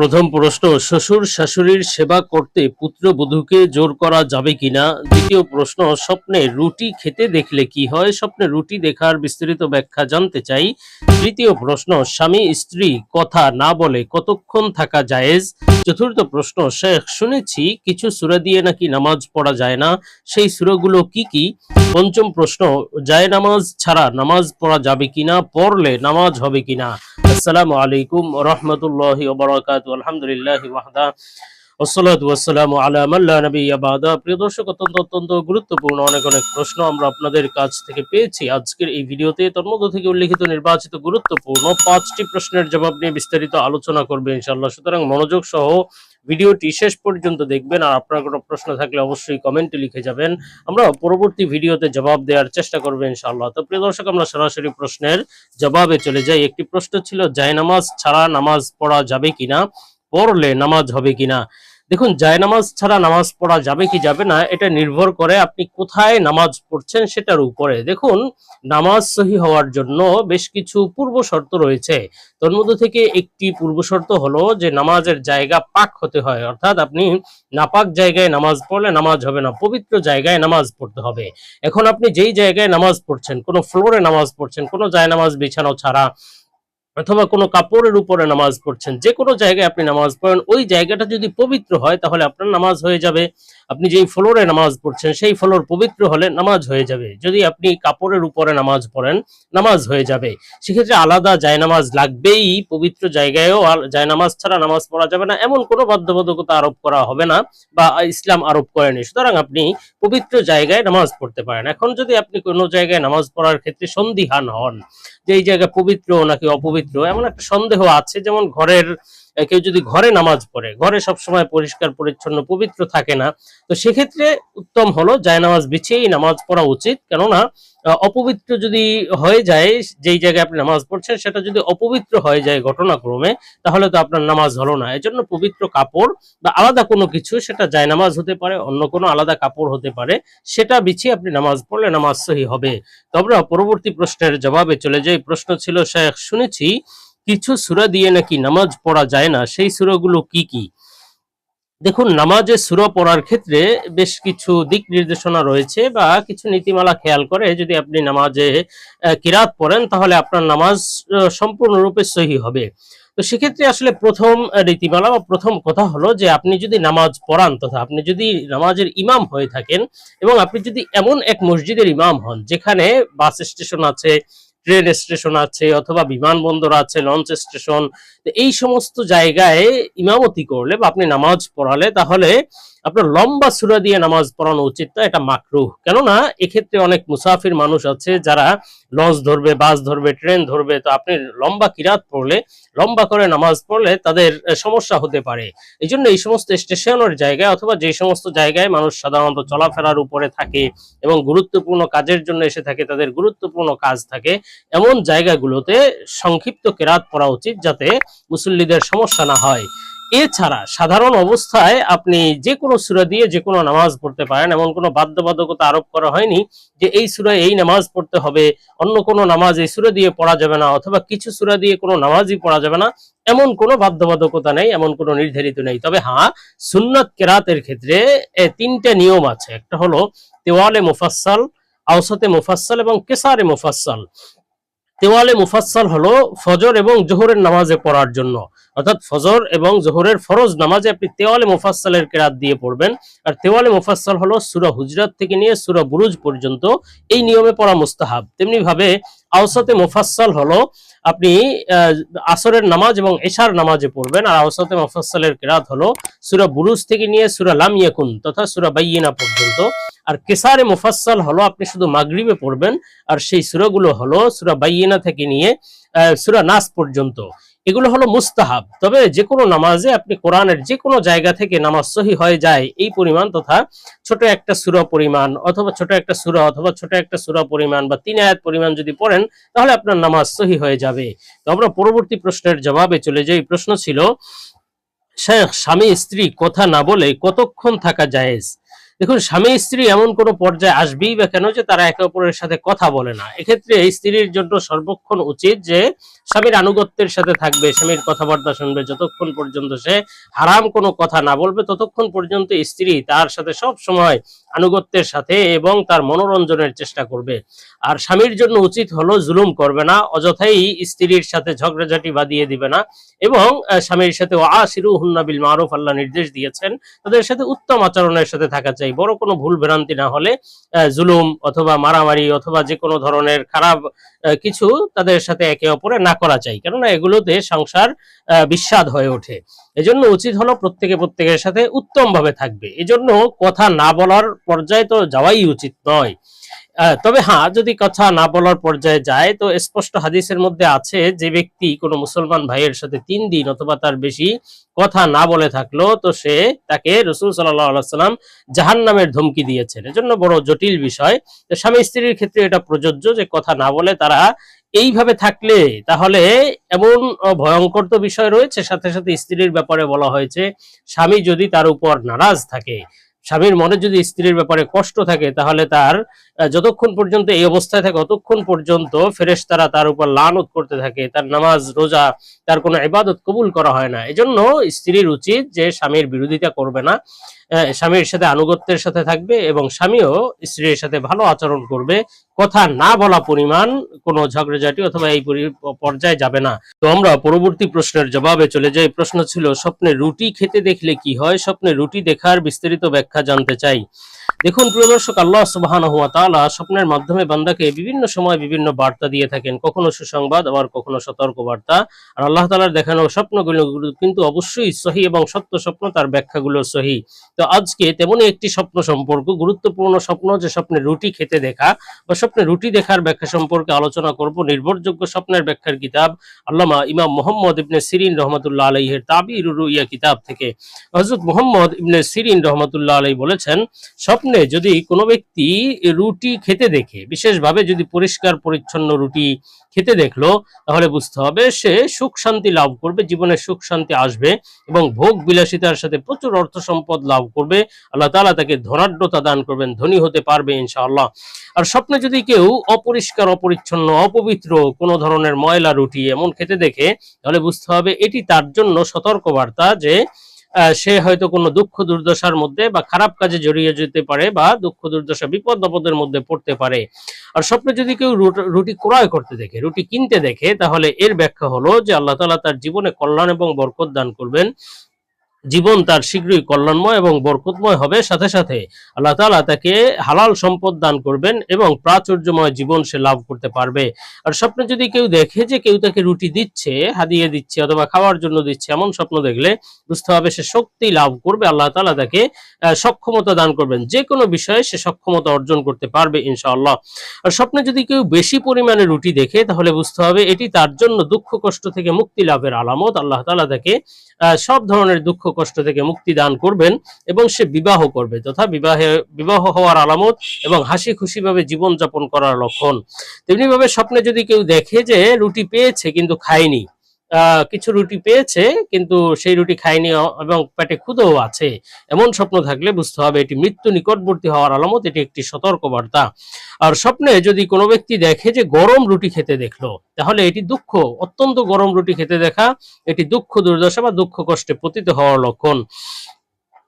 প্রথম প্রশ্ন, শ্বশুর শাশুড়ির সেবা করতে পুত্র বধূকে জোর করা যাবে কিনা? দ্বিতীয় প্রশ্ন, স্বপ্নে রুটি খেতে দেখলে কি হয়? স্বপ্নে রুটি দেখার বিস্তারিত ব্যাখ্যা জানতে চাই। তৃতীয় প্রশ্ন, স্বামী স্ত্রী কথা না বলে কতক্ষণ থাকা জায়েজ? চতুর্থ প্রশ্ন, শেখ, শুনেছি কিছু সুরা দিয়ে নাকি নামাজ পড়া যায় না। সেই সুরাগুলো কি কি? পঞ্চম প্রশ্ন, যায় নামাজ ছাড়া নামাজ পড়া যাবে কিনা? পড়লে নামাজ হবে কিনা? আসসালামু আলাইকুম রহমতুল্লাহ আলহামদুলিল্লাহ প্রিয় দর্শক, অত্যন্ত অত্যন্ত গুরুত্বপূর্ণ অনেক অনেক প্রশ্ন আমরা আপনাদের কাছ থেকে পেয়েছি। আজকের এই ভিডিওতে তার মধ্য থেকে উল্লেখিত নির্বাচিত গুরুত্বপূর্ণ পাঁচটি প্রশ্নের জবাব নিয়ে বিস্তারিত আলোচনা করবে ইনশাআল্লাহ। সুতরাং মনোযোগ সহ ভিডিওটি শেষ পর্যন্ত দেখবেন আর আপনার কোনো প্রশ্ন থাকলে অবশ্যই কমেন্টে লিখে যাবেন। আমরা পরবর্তী ভিডিওতে জবাব দেওয়ার চেষ্টা করব ইনশাআল্লাহ। তো প্রিয় দর্শক, আমরা সরাসরি প্রশ্নের জবাবে চলে যাই। একটি প্রশ্ন ছিল জায়নামাজ ছাড়া নামাজ পড়া যাবে কিনা? পড়লে নামাজ হবে কিনা? দেখুন জায়নামাজ ছাড়া নামাজ পড়া যাবে কি যাবে না, এটা নির্ভর করে আপনি কোথায় নামাজ পড়ছেন সেটার উপরে। দেখুন, নামাজ সহি হওয়ার জন্য বেশ কিছু পূর্ব শর্ত রয়েছে। তোর মধ্যে থেকে একটি পূর্ব শর্ত হলো যে নামাজের জায়গা পাক হতে হয়, অর্থাৎ আপনি নাপাক জায়গায় নামাজ পড়লে নামাজ হবে না, পবিত্র জায়গায় নামাজ পড়তে হবে। এখন আপনি যেই জায়গায় নামাজ পড়ছেন, কোনো ফ্লোরে নামাজ পড়ছেন, কোনো জায়নামাজ বিছানো ছাড়া অথবা কোনো কাপড়ের উপরে নামাজ পড়ছেন যে কোনো জায়গায় আপনি নামাজ পড়েন, ওই জায়গাটা যদি পবিত্র হয়, তাহলে আপনার নামাজ হয়ে যাবে। আপনি যেই ফ্লোরে নামাজ পড়ছেন, সেই ফ্লোর পবিত্র হলে নামাজ হয়ে যাবে। যদি আপনি কাপড়ের উপরে নামাজ পড়েন, নামাজ হয়ে যাবে। সেক্ষেত্রে আলাদা জায়নামাজ লাগবেই, পবিত্র জায়গায়ও জায়নামাজ ছাড়া নামাজ পড়া যাবে না। এমন কোনো বাধ্যবাধকতা আরোপ করা হবে না বা ইসলাম আরোপ করেনি। সুতরাং আপনি পবিত্র জায়গায় নামাজ পড়তে পারেন। এখন যদি আপনি কোনো জায়গায় নামাজ পড়ার ক্ষেত্রে সন্দিহান হন, যে এই জায়গা পবিত্র নাকি অপবিত্র, এমন একটা সন্দেহ আছে, যেমন ঘরের কেউ যদি ঘরে নামাজ পড়ে, ঘরে সবসময় পরিষ্কার, পরিচ্ছন্ন, পবিত্র থাকে না, তো সেক্ষেত্রে উত্তম হলো জায়নামাজ বিছিয়েই নামাজ পড়া উচিত। কেননা অপবিত্র যদি হয়ে যায়, যেই জায়গায় আপনি নামাজ পড়ছেন, সেটা যদি অপবিত্র হয়ে যায় ঘটনাক্রমে, তাহলে তো আপনার নামাজ হলো না। এজন্য পবিত্র কাপড় বা আলাদা কোনো কিছু, সেটা জায়নামাজ হতে পারে, অন্য কোনো আলাদা কাপড় হতে পারে, সেটা বিছিয়ে আপনি নামাজ পড়লে নামাজ সহি হবে। তো আমরা পরবর্তী প্রশ্নের জবাবে চলে যাই। প্রশ্ন ছিল শেখ শুনেছি কিছু সূরা দিয়ে নাকি নামাজ পড়া যায় না সেই সূরাগুলো কি কি? দেখুন নামাজে সূরা পড়ার ক্ষেত্রে বেশ কিছু দিক নির্দেশনা রয়েছে বা কিছু নীতিমালা খেয়াল করে যদি আপনি নামাজে কিরাত পড়েন তাহলে আপনার নামাজ সম্পূর্ণরূপে সহি হবে। তো সেক্ষেত্রে আসলে প্রথম আহ, নীতিমালা বা প্রথম কথা হলো যে আপনি যদি নামাজ পড়ান তথা আপনি যদি নামাজের ইমাম হয়ে থাকেন এবং আপনি যদি এমন এক মসজিদের ইমাম হন যেখানে বাস স্টেশন আছে ট্রেন স্টেশন আছে অথবা বিমানবন্দর আছে লঞ্চ স্টেশন এই সমস্ত জায়গায় ইমামতি করলে বা আপনি নামাজ পড়ালে তাহলে আপনার লম্বা সুরা দিয়ে নামাজ পড়ানো উচিত না, এটা মাকরুহ। কেননা, এক্ষেত্রে অনেক মুসাফির মানুষ আছে যারা লঞ্চ ধরবে, বাস ধরবে, ট্রেন ধরবে, তো আপনি লম্বা কিরাত পড়লে, লম্বা করে নামাজ পড়লে তাদের সমস্যা হতে পারে। এই জন্য এই সমস্ত স্টেশনের জায়গায় অথবা যে সমস্ত জায়গায় মানুষ সাধারণত চলাফেরার উপরে থাকে এবং গুরুত্বপূর্ণ কাজের জন্য এসে থাকে, তাদের গুরুত্বপূর্ণ কাজ থাকে, এমন জায়গাগুলোতে সংক্ষিপ্ত কেরাত পড়া উচিত যাতে মুসল্লিদের সমস্যা না হয়। এছাড়া সাধারণ অবস্থায় আপনি যে কোনো সূরা দিয়ে যে কোনো নামাজ পড়তে পারেন। এমন কোনো বাধ্যবাধকতা আরোপ করা হয়নি যে এই সূরায় এই নামাজ পড়তে হবে, অন্য কোনো নামাজ এই সূরা দিয়ে পড়া যাবে না অথবা কিছু সূরা দিয়ে কোনো নামাজই পড়া যাবে না। এমন কোনো বাধ্যবাধকতা নেই, এমন কোনো নির্ধারিত নেই। তবে হ্যাঁ সুন্নত কেরাতের ক্ষেত্রে তিনটা নিয়ম আছে। একটা হলো তেওয়ালে মুফাসসাল, আওসাতে মুফাসসাল এবং কেসারে মুফাসসাল। তেওয়ালে মুফাসসাল হলো ফজর এবং জোহরের নামাজে পড়ার জন্য। অর্থাৎ ফজর এবং জোহরের ফরজ নামাজে আপনি তেওয়ালে মুফাসসালের কেরাত দিয়ে পড়বেন। আর তেওয়ালে মুফাসসাল হলো সুরা হুজরাত থেকে নিয়ে সূরা বুরুজ পর্যন্ত এই নিয়মে পড়া মুস্তাহাব। তেমনি ভাবে আওসাতে মুফাসসাল হলো আপনি আসরের নামাজ এবং এশার নামাজে পড়বেন। আর আওসাতে মুফাসসালের কেরাত হলো সুরা বুরুজ থেকে নিয়ে সুরা লাম ইয়াকুন তথা সুরা বাইয়িনা পর্যন্ত। আর কেসারে মুফাসসাল হলো, আপনি শুধু মাগরিবে পড়বেন, আর সেই সূরাগুলো হলো সূরা বাইয়িনা থেকে নিয়ে সূরা নাস পর্যন্ত। এগুলো হলো মুস্তাহাব। তবে যে কোনো নামাজে আপনি কোরআনের যে কোনো জায়গা থেকে নামাজ সহি হয়ে যায়, এই পরিমাণ তথা ছোট একটা সূরা পরিমাণ অথবা ছোট একটা সুরা অথবা ছোট একটা সূরা পরিমাণ বা তিন আয়াত পরিমাণ যদি পড়েন, তাহলে আপনার নামাজ সহি হয়ে যাবে। তো আমরা পরবর্তী প্রশ্নের জবাবে চলে যাই। প্রশ্ন ছিল শেখ স্বামী, স্ত্রী, কথা না বলে কতক্ষণ থাকা জায়েজ? দেখুন, স্বামী স্ত্রী এমন কোনো পর্যায়ে আসবেই বা কেন যে তারা একে অপরের সাথে কথা বলে না। এক্ষেত্রে স্ত্রীর জন্য সর্বক্ষণ উচিত যে স্বামীর আনুগত্যের সাথে থাকবে, স্বামীর কথাবার্তা শুনবে, যতক্ষণ পর্যন্ত সে হারাম কোনো কথা না বলবে, ততক্ষণ পর্যন্ত স্ত্রী তার সাথে সব সময় আনুগত্যের সাথে এবং তার মনোরঞ্জনের চেষ্টা করবে। আর স্বামীর জন্য উচিত হলো জুলুম করবে না, অযথাই স্ত্রীর সাথে ঝগড়াঝাটি বাঁধিয়ে দিবে না এবং স্বামীর সাথে আসিরু হুন্নাবিল মারুফ আল্লাহ নির্দেশ দিয়েছেন, তাদের সাথে উত্তম আচরণের সাথে থাকা চাই। বড় কোনো ভুল ভ্রান্তি না হলে জুলুম অথবা মারামারি অথবা যে কোনো ধরনের খারাপ কিছু তাদের সাথে একে অপরে না করা চাই। কেননা এগুলোতে সংসার বিস্বাদ হয়ে ওঠে। এজন্য উচিত হলো প্রত্যেকে প্রত্যেকের সাথে উত্তম ভাবে থাকবে। এজন্য কথা না বলার পর্যায়ে তো যাওয়াই উচিত নয়। তবে হ্যাঁ যদি কথা না বলার পর্যায়ে যায়, তো স্পষ্ট হাদিসের মধ্যে আছে যে ব্যক্তি কোনো মুসলমান ভাইয়ের সাথে তিন দিন অথবা তার বেশি কথা না বলে থাকল, তো সে তাকে রসুল সাল্লাম জাহান নামের ধমকি দিয়েছেন। এজন্য বড় জটিল বিষয়। স্বামী স্ত্রীর ক্ষেত্রে এটা প্রযোজ্য যে কথা না বলে তারা এইভাবে থাকলে তাহলে এমন ভয়ঙ্কর তো বিষয় রয়েছে, সাথে সাথে স্ত্রীর ব্যাপারে বলা হয়েছে, স্বামী যদি তার উপর নারাজ থাকে, স্বামীর মনে যদি স্ত্রীর ব্যাপারে কষ্ট থাকে, তাহলে তার যতক্ষণ পর্যন্ত এই অবস্থায় থাকে, ততক্ষণ পর্যন্ত ফেরেশ তারা তার উপর লানত করতে থাকে, তার নামাজ, রোজা, তার কোনো ইবাদত কবুল করা হয় না। এজন্য স্ত্রীর উচিত যে স্বামীর বিরোধিতা করবে না। স্বামীর সাথে আনুগত্যের সাথে থাকবে এবং স্বামীও স্ত্রীর সাথে ভালো আচরণ করবে। কথা না বলা পরিমাণ কোনো ঝগড়াঝাটি অথবা এই পরি- পর্যায়ে যাবে না। তো আমরা পরবর্তী প্রশ্নের জবাবে চলে যাই। প্রশ্ন ছিল, স্বপ্নে রুটি খেতে দেখলে কি হয়? স্বপ্নে রুটি দেখার বিস্তারিত ব্যাখ্যা জানতে চাই। দেখুন, প্রিয় দর্শক, আল্লাহ সুবহানাহু হুয়া তাআলা স্বপ্নের মাধ্যমে বান্দাকে বিভিন্ন সময় বিভিন্ন বার্তা দিয়ে থাকেন। কখনো সুসংবাদ, আবার কখনো সতর্ক বার্তা আর আল্লাহ তাআলার দেখানো স্বপ্নগুলো কিন্তু অবশ্যই সহি এবং সত্য স্বপ্ন, তার ব্যাখ্যাগুলো সহি। তো আজকে তেমনই একটি স্বপ্ন সম্পর্ক, গুরুত্বপূর্ণ স্বপ্ন যে স্বপ্নে রুটি খেতে দেখা বা স্বপ্নে রুটি দেখার ব্যাখ্যা সম্পর্কে আলোচনা করব। নির্ভরযোগ্য স্বপ্নের ব্যাখ্যার কিতাব আল্লামা ইমাম মোহাম্মদ ইবনে সিরিন রহমতুল্লাহ আলাইহের তাবির কিতাব থেকে। হযরত মোহাম্মদ ইবনে সিরিন রহমতুল্লাহ আলাই বলেছেন, স্বপ্নে যদি কোনো ব্যক্তি রুটি খেতে দেখে, বিশেষভাবে যদি পরিষ্কার পরিচ্ছন্ন রুটি খেতে দেখল, তাহলে বুঝতে হবে সে সুখ শান্তি লাভ করবে, জীবনে সুখ শান্তি আসবে এবং ভোগ বিলাসিতার সাথে প্রচুর অর্থ সম্পদ লাভ করবে, আল্লাহ তাআলা তাকে ধনাঢ্যতা দান করবেন, ধনী হতে পারবে ইনশাআল্লাহ। আর স্বপ্নে যদি কেউ অপরিষ্কার, অপরিচ্ছন্ন, অপবিত্র কোনো ধরনের ময়লা, রুটি এমন খেতে দেখে, তাহলে বুঝতে হবে এটি তার জন্য সতর্কবার্তা যে সে হয়তো কোনো দুঃখ দুর্দশার মধ্যে বা খারাপ কাজে জড়িয়ে যেতে পারে বা দুঃখ দুর্দশা, বিপদ আপদের মধ্যে পড়তে পারে। আর স্বপ্নে যদি কেউ রুট- ক্রয় করতে দেখে, রুটি কিনতে দেখে, তাহলে এর ব্যাখ্যা হলো যে আল্লাহ তাআলা তার জীবনে কল্যাণ এবং বরকত দান করবেন। জীবন তার শীঘ্রই কল্যাণময় এবং বরকতময় হবে। সাথে সাথে আল্লাহ তাআলা তাকে হালাল সম্পদ দান করবেন এবং প্রাচুর্যময় জীবন সে লাভ করতে পারবে। আর স্বপ্নে যদি কেউ দেখে যে কেউ তাকে রুটি দিচ্ছে, হাদিয়ে দিচ্ছে অথবা খাওয়ার জন্য দিচ্ছে, এমন স্বপ্ন দেখলে বুঝতে হবে সে শক্তি লাভ করবে। আল্লাহ তাআলা তাকে সক্ষমতা দান করবেন। যে কোনো বিষয়ে সে সক্ষমতা অর্জন করতে পারবে ইনশাআল্লাহ। আর স্বপ্নে যদি কেউ বেশি পরিমাণে রুটি দেখে, তাহলে বুঝতে হবে এটি তার জন্য দুঃখ কষ্ট থেকে মুক্তি লাভের আলামত। আল্লাহ তাআলা তাকে সব ধরনের দুঃখ কষ্ট থেকে মুক্তি দান করবেন এবং সে বিবাহ করবে। তথা বিবাহে, বিবাহ হওয়ার আলামত এবং হাসি খুশিভাবে জীবনযাপন জীবন যাপন করার লক্ষণ। তেমনিভাবে স্বপ্নে যদি কেউ দেখে যে রুটি পেয়েছে কিন্তু খায়নি কিছু রুটি পেয়েছে, কিন্তু সেই রুটি খায়নি এবং পেটে ক্ষুদও আছে। এমন স্বপ্ন থাকলে বুঝতে হবে এটি মৃত্যু নিকটবর্তী হওয়ার আলামত, এটি একটি সতর্কবার্তা। আর স্বপ্নে যদি কোনো ব্যক্তি দেখে যে গরম রুটি খেতে দেখল, তাহলে এটি দুঃখ, অত্যন্ত গরম রুটি খেতে দেখা, এটি দুঃখ দুর্দশা বা দুঃখ কষ্টে পতিত হওয়ার লক্ষণ।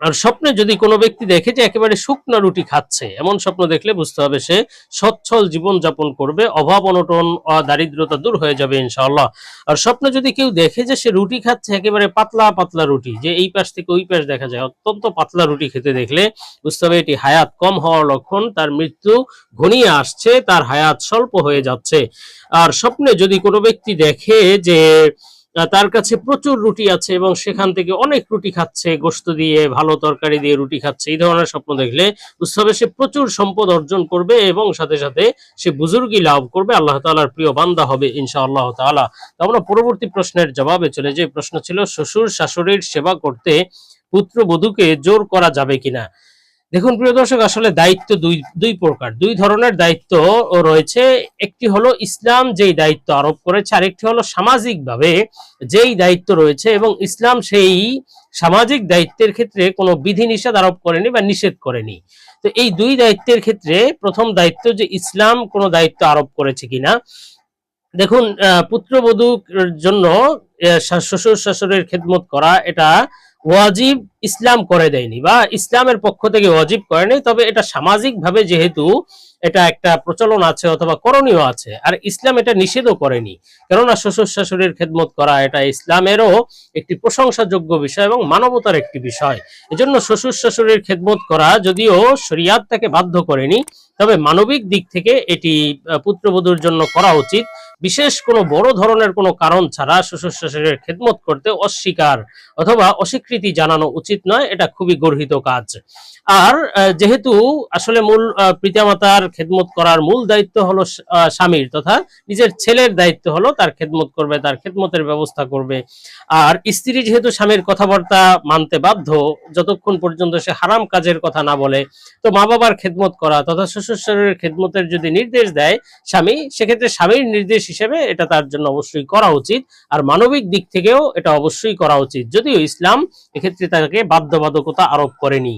আর স্বপ্নে যদি কোনো ব্যক্তি দেখে যে একেবারে শুকনো রুটি খাচ্ছে, এমন স্বপ্ন দেখলে বুঝতে হবে সে সচ্ছল জীবন যাপন করবে, অভাব, অনটন দারিদ্রতা দূর হয়ে যাবে ইনশাআল্লাহ। আর স্বপ্নে যদি কেউ দেখে যে সে রুটি খাচ্ছে, একেবারে পাতলা পাতলা রুটি, যে এই পাশ থেকে ওই পাশ দেখা যায়, অত্যন্ত পাতলা রুটি খেতে দেখলে বুঝতে হবে এটি হায়াত কম হওয়ার লক্ষণ, তার মৃত্যু ঘনিয়ে আসছে, তার হায়াত স্বল্প হয়ে যাচ্ছে। আর স্বপ্নে যদি কোনো ব্যক্তি দেখে যে তার কাছে প্রচুর রুটি আছে এবং সেখান থেকে অনেক রুটি খাচ্ছে গোস্ত দিয়ে, ভালো তরকারি দিয়ে রুটি খাচ্ছে। এই ধরনের স্বপ্ন দেখলে উৎসবে সে প্রচুর সম্পদ অর্জন করবে এবং সাথে সাথে সে বুজুর্গি লাভ করবে। আল্লাহ তাআলার প্রিয় বান্দা হবে ইনশাআল্লাহ তাআলা। তো আমরা পরবর্তী প্রশ্নের জবাবে চলে যে প্রশ্ন ছিল, শ্বশুর শাশুড়ির সেবা করতে পুত্রবধূকে জোর করা যাবে কিনা? দেখুন, প্রিয় দর্শক, আসলে দায়িত্ব দুই দুই প্রকার। দুই ধরনের দায়িত্ব রয়েছে। একটি হলো ইসলাম যেই দায়িত্ব আরোপ করেছে, আরেকটি হলো সামাজিকভাবে যেই দায়িত্ব রয়েছে এবং ইসলাম সেই সামাজিক দায়িত্বের ক্ষেত্রে কোনো বিধিনিষেধ আরোপ করেনি বা নিষেধ করেনি। তো এই দুই দায়িত্বের ক্ষেত্রে প্রথম দায়িত্ব যে ইসলাম কোনো দায়িত্ব আরোপ করেছে কিনা। দেখুন পুত্রবধূর জন্য শ্বশুর শাশুড়ির খেদমত করা, এটা ওয়াজিব ইসলাম করে দেয়নি বা ইসলামের পক্ষ থেকে ওয়াজিব করেনি তবে এটা সামাজিক ভাবে যেহেতু এটা একটা প্রচলন আছে অথবা করণীয় আছে, আর ইসলাম এটা নিষেধও করেনি। কেননা শ্বশুর শাশুড়ির খেদমত করা এটা ইসলামেরও একটি প্রশংসাযোগ্য বিষয় এবং মানবতার একটি বিষয়। এজন্য শ্বশুর শাশুড়ির খেদমত করা যদিও শরিয়াত তাকে বাধ্য করেনি, তবে মানবিক দিক থেকে এটি পুত্রবধূর জন্য করা উচিত। বিশেষ কোনো বড় ধরনের কোনো কারণ ছাড়া শ্বশুর খেদমত করতে অস্বীকার অথবা অস্বীকৃতি জানানো উচিত নয়, এটা খুবই গর্হিত কাজ। আর যেহেতু আসলে মূল পিতামাতার খেদমত করার মূল দায়িত্ব হলো স্বামীর তথা নিজের ছেলের দায়িত্ব হলো তার খেদমত করবে, তার খেদমতের ব্যবস্থা করবে। আর স্ত্রী যেহেতু স্বামীর কথাবার্তা মানতে বাধ্য, যতক্ষণ পর্যন্ত সে হারাম কাজের কথা না বলে, তো মা বাবার খেদমত করা তথা শ্বশুর খেদমতের যদি নির্দেশ দেয় স্বামী, সেক্ষেত্রে স্বামীর নির্দেশ হিসেবে এটা তার জন্য অবশ্যই করা উচিত। আর মানবিক দিক থেকেও এটা অবশ্যই করা উচিত। যদিও ইসলাম এক্ষেত্রে তাকে বাধ্যবাধকতা আরোপ করেনি।